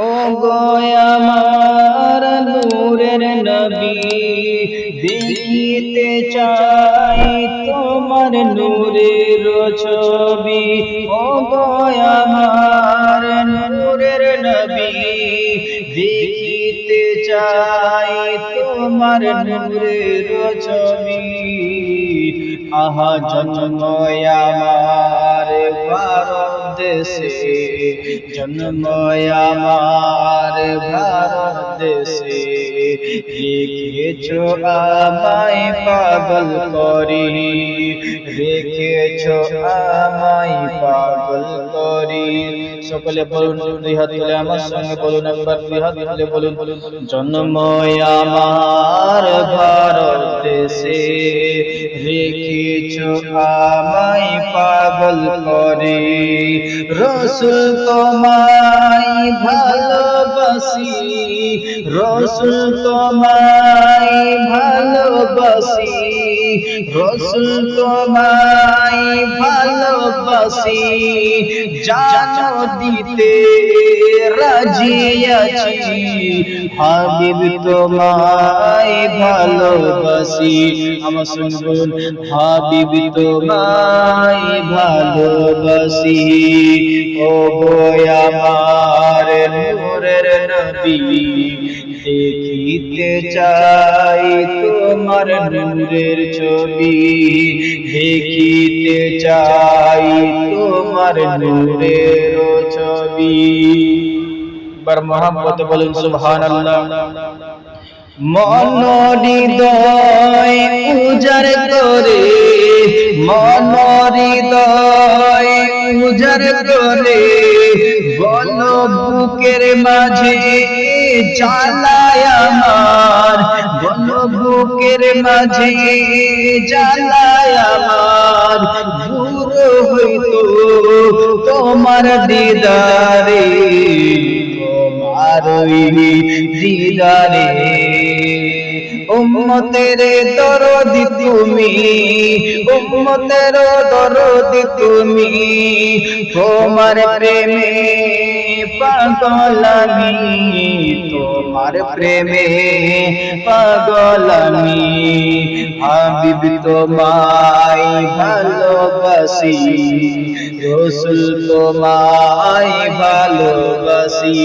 ও আমার নূরের নবী, দেখিতে চাই তোমার নূরের ছবি। ও আমার নূরের নবী, দেখিতে চাই তোমার নূরের ছবি। আহা জন্ম আমার ভারত দেশে জন্ম আমার ভারত দেশে লিখেছ আমায় পাগল করি। রেখেছ আমায় সকলে বলুন দুই হাত আমার সঙ্গে বলুন, একবার দুই হাত তুলে বলুন। জন্ম আমার ভারত দেশে রেখেছ আমায় পাগল করে। রসুল তোমায় ভালোবাসি, রসুল তোমায় ভালোবাসি। রসুল তোমায় ভালোবাসি জানো দিতে রাজি আছি। হাবিব তোমায় ভালোবাসি। আমার বলুন, হাবিব তোমায় ভালোবাসি। ও গো আমার নূরের নবী দেখিতে চাই তোমার নূরের ছবি। দেখিতে চাই তোমার নূরের ছবি। বার মোহাম্মদ বলুন, সুবহানাল্লাহ। মন হৃদয় উজার করে মন হৃদয় উজার করে বল বুকের মাঝে জ্বালায় আমার মাঝে জ্বালায় দূর হইতো তোমার দিদারে তোমার দিদারে। উম্মতের দরদি তুমি, উম্মতের দরদি তুমি। তোমার প্রেমে পাগল আমি তোমার প্রেমে পাগল আমি হাবিব তোমায় ভালোবাসি, রসুল তোমায় ভালোবাসি।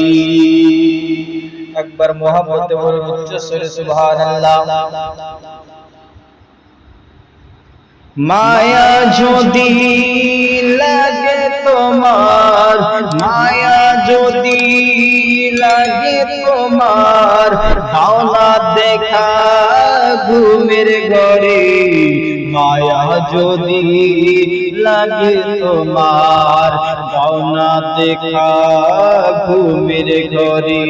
একবার মোহাম্মদ বলুন উচ্চ সুরে সুবহানাল্লাহ মায়া যদি লাগে তোমার মায়া যদি লাগে তোমার হাওলা দেখা ঘুমের ঘরে, মায়া যদি লাগে তোমার গাওনা দেখা ঘুমের ঘরে,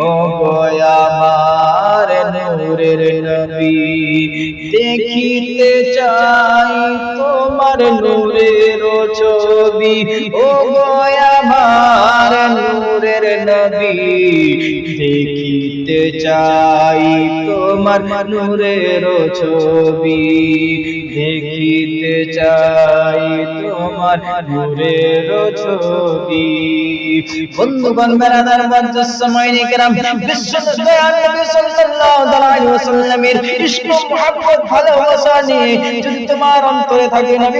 ও গয়ামার নূরের নবী, দেখিতে চাই তোমার নূরের ছবি। ও গয়ামার নূরের নবী, দেখিতে চাই তোমার নূরের ছবি। দেখিতে চাই তোমার নূরের ছবি। বন্ধুগণ বেড়াদার মঞ্চ সময় নিকরাম বিশ্ব নবী সাল্লাল্লাহু আলাইহি ওয়াসাল্লামের ইশক মুহাব্বত ভালোবাসা নিয়ে যদি তোমার অন্তরে থাকে নবী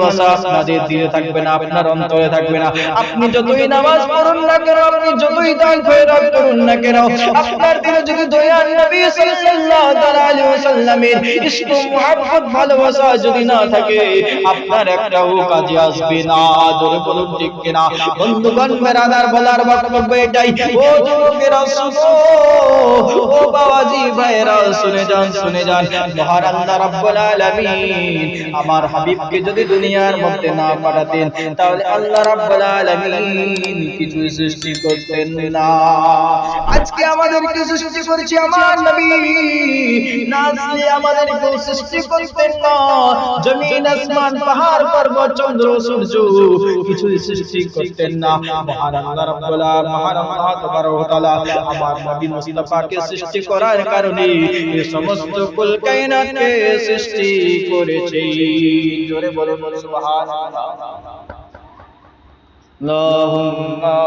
ভালোবাসা আপনাদের দিলে থাকবে না, আপনার অন্তরে থাকবে না। আপনি যতই নামাজ পড়ুন না কেন, আপনি যতই দান খয়রাত করুন না কেন, আপনার দিলে যদি দয়াল নবী সাল্লাল্লাহু আলাইহি ওয়াসাল্লামের ইশক মুহাব্বত, ভালোবাসা যদি না থাকে, আপনার একটাও কাজে আসবে না। জোরে বলুন ঠিক কিনা? বন্ধুগণ, বেরাদার বলার বক্তব্য এটাই। ও যুবকেরা, শুনো। ও বাবাজি ভাইরা শুনে যান শুনে যান মহান আল্লাহ রাব্বুল আলামিন আমার হাবিবকে যদি দুনিয়ার মধ্যে না পাঠাতেন তাহলে আল্লাহ রাব্বুল আলামিন কিছু সৃষ্টি করতেন না আজকে আমাদেরকে সৃষ্টি করেছে আমার নবী না আসলে আমাদেরকে সৃষ্টি করতেন না জমিন আসমান পাহাড় পর্বত চন্দ্র সূর্য কিছু সৃষ্টি করতেন না মহান আল্লাহ রাব্বুল আলামিন মহান আল্লাহ তাবারক ওয়া তাআলা আমার নবী মুস্তাফাকে সৃষ্টি করার কারণে সমস্ত কুল কায়নাতকে সৃষ্টি করেছে। জোরে বলে বলে সুবহানাল্লাহ। আল্লাহুম্মা